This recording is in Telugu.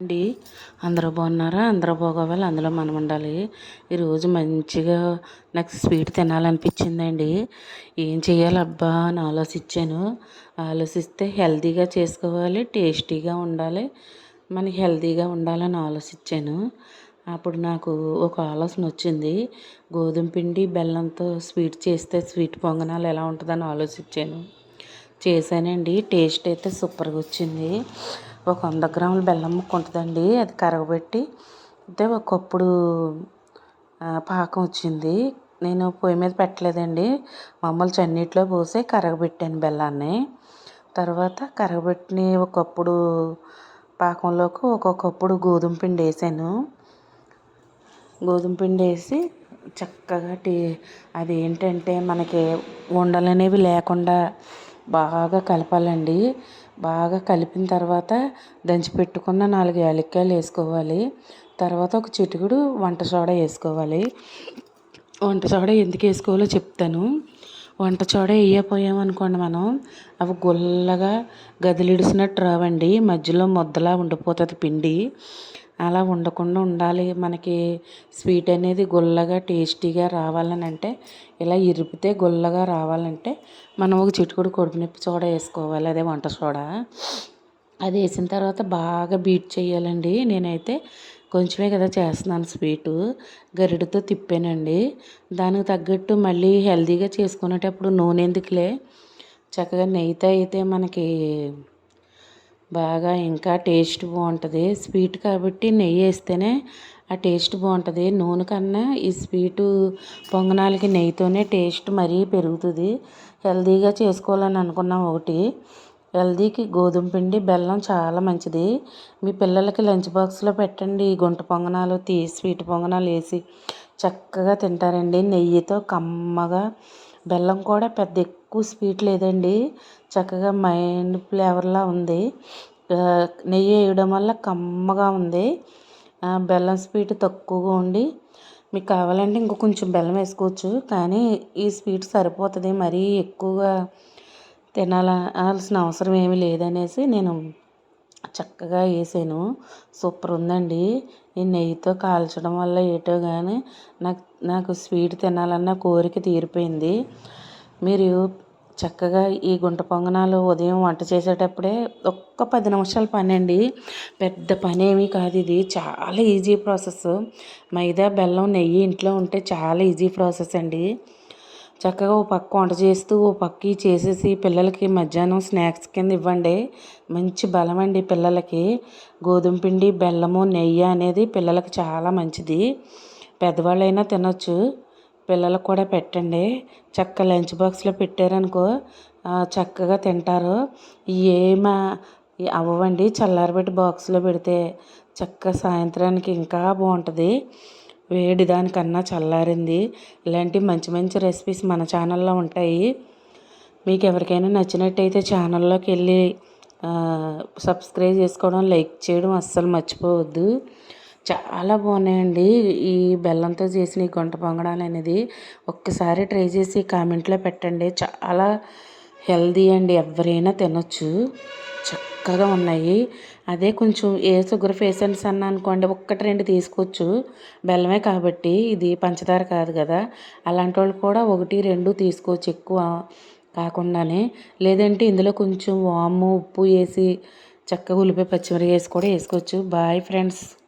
అండి. అందరూ బాగున్నారా? అందరూ బాగోవాలి? అందులో మనం ఉండాలి. ఈరోజు మంచిగా నాకు స్వీట్ తినాలనిపించిందండి. ఏం చేయాలి అబ్బా అని ఆలోచించాను. ఆలోచిస్తే హెల్తీగా చేసుకోవాలి టేస్టీగా ఉండాలి. మనకి హెల్తీగా ఉండాలని ఆలోచించాను. అప్పుడు నాకు ఒక ఆలోచన వచ్చింది. గోధుమ పిండి బెల్లంతో స్వీట్ చేస్తే స్వీట్ పొంగనాలు ఎలా ఉంటుందని ఆలోచించాను. చేశానండి. టేస్ట్ అయితే సూపర్గా వచ్చింది. ఒక వంద గ్రాముల బెల్లం ముక్క ఉంటుందండి. అది కరగబెట్టి అయితే ఒకప్పుడు పాకం వచ్చింది. నేను పొయ్యి మీద పెట్టలేదండి. మామూలు చన్నీటిలో పోసి కరగబెట్టాను బెల్లాన్ని. తర్వాత కరగబెట్టిన ఒకప్పుడు పాకంలోకి ఒక్కొక్కప్పుడు గోధుమ పిండి వేసాను. గోధుమ పిండి వేసి చక్కగా టీ అది ఏంటంటే మనకి ఉండలు అనేవి లేకుండా బాగా కలపాలండి. బాగా కలిపిన తర్వాత దంచి పెట్టుకున్న నాలుగు యాలక్కాయలు వేసుకోవాలి. తర్వాత ఒక చిటికుడు వంట సోడా వేసుకోవాలి. వంట సోడా ఎందుకు వేసుకోవాలో చెప్తాను. వంట సోడా వేయపోయామనుకోండి మనం అవి గుల్లగా గదిలిడిసినట్టు రావండి. మధ్యలో ముద్దలా ఉండిపోతుంది పిండి. అలా ఉండకుండా ఉండాలి. మనకి స్వీట్ అనేది గుల్లగా టేస్టీగా రావాలని అంటే ఇలా ఇరిపితే గుల్లగా రావాలంటే మనం ఒక చిటుకుడు కొడుకునిప్పి సోడా వేసుకోవాలి. అదే వంట సోడా. అది వేసిన తర్వాత బాగా బీట్ చేయాలండి. నేనైతే కొంచెమే కదా చేస్తున్నాను స్వీటు. గరిటతో తిప్పానండి. దానికి తగ్గట్టు మళ్ళీ హెల్తీగా చేసుకునేటప్పుడు నూనె ఎందుకులే? చక్కగా నెయ్యితో అయితే మనకి బాగా ఇంకా టేస్ట్ బాగుంటుంది. స్వీట్ కాబట్టి నెయ్యి వేస్తేనే ఆ టేస్ట్ బాగుంటుంది. నూనె కన్నా ఈ స్వీటు పొంగనాలకి నెయ్యితోనే టేస్ట్ మరీ పెరుగుతుంది. హెల్తీగా చేసుకోవాలని అనుకున్నాం ఒకటి. హెల్దీకి గోధుమ పిండి బెల్లం చాలా మంచిది. మీ పిల్లలకి లంచ్ బాక్స్లో పెట్టండి. గుంట పొంగనాలు తీ స్వీట్ పొంగనాలు వేసి చక్కగా తింటారండి. నెయ్యితో కమ్మగా బెల్లం కూడా పెద్ద ఎక్కువ స్వీట్ లేదండి. చక్కగా మైండ్ ఫ్లేవర్లా ఉంది. నెయ్యి వేయడం వల్ల కమ్మగా ఉంది. బెల్లం స్వీట్ తక్కువగా ఉండి మీకు కావాలంటే ఇంకో కొంచెం బెల్లం వేసుకోవచ్చు. కానీ ఈ స్వీట్ సరిపోతుంది. మరీ ఎక్కువగా తినాల్సిన అవసరం ఏమీ లేదనేసి నేను చక్కగా వేసాను. సూపర్ ఉందండి. ఈ నెయ్యితో కాల్చడం వల్ల ఏటో కానీ నాకు నాకు స్వీట్ తినాలన్న కోరిక తీరిపోయింది. మీరు చక్కగా ఈ గుంట పొంగనాలు ఉదయం వంట చేసేటప్పుడే ఒక్క పది నిమిషాల పని అండి పెద్ద పని ఏమీ కాదు ఇది. చాలా ఈజీ ప్రాసెస్ మైదా బెల్లం నెయ్యి ఇంట్లో ఉంటే చాలా ఈజీ ప్రాసెస్ అండి. చక్కగా ఓ పక్క వంట చేస్తూ ఓ పక్కి చేసేసి పిల్లలకి మధ్యాహ్నం స్నాక్స్ కింద ఇవ్వండి. మంచి బలం అండి పిల్లలకి. గోధుమ పిండి బెల్లము నెయ్యి అనేది పిల్లలకి చాలా మంచిది. పెద్దవాళ్ళైనా తినొచ్చు. పిల్లలకు కూడా పెట్టండి. చక్క లంచ్ బాక్స్లో పెట్టారనుకో చక్కగా తింటారు. ఏమా అవ్వండి చల్లారబెట్టి బాక్స్లో పెడితే చక్క సాయంత్రానికి ఇంకా బాగుంటుంది. వేడి దానికన్నా చల్లారింది. ఇలాంటి మంచి మంచి రెసిపీస్ మన ఛానల్లో ఉంటాయి. మీకు ఎవరికైనా నచ్చినట్టయితే ఛానల్లోకి వెళ్ళి సబ్స్క్రైబ్ చేసుకోవడం లైక్ చేయడం అస్సలు మర్చిపోవద్దు. చాలా బాగున్నాయండి. ఈ బెల్లంతో చేసిన ఈ గుంట పొంగడాలు అనేది ఒక్కసారి ట్రై చేసి కామెంట్లో పెట్టండి. చాలా హెల్దీ అండి. ఎవరైనా తినొచ్చు. చక్కగా ఉన్నాయి. అదే కొంచెం ఏ షుగర్ పేషెంట్స్ అన్న అనుకోండి ఒక్కటి రెండు తీసుకోవచ్చు. బెల్లమే కాబట్టి ఇది పంచదార కాదు కదా. అలాంటి వాళ్ళు కూడా ఒకటి రెండు తీసుకోవచ్చు ఎక్కువ కాకుండానే. లేదంటే ఇందులో కొంచెం వాము ఉప్పు వేసి చక్కగా ఉల్లిపాయ పచ్చిమిరపకాయ వేసి కూడా వేసుకోవచ్చు. Bye friends.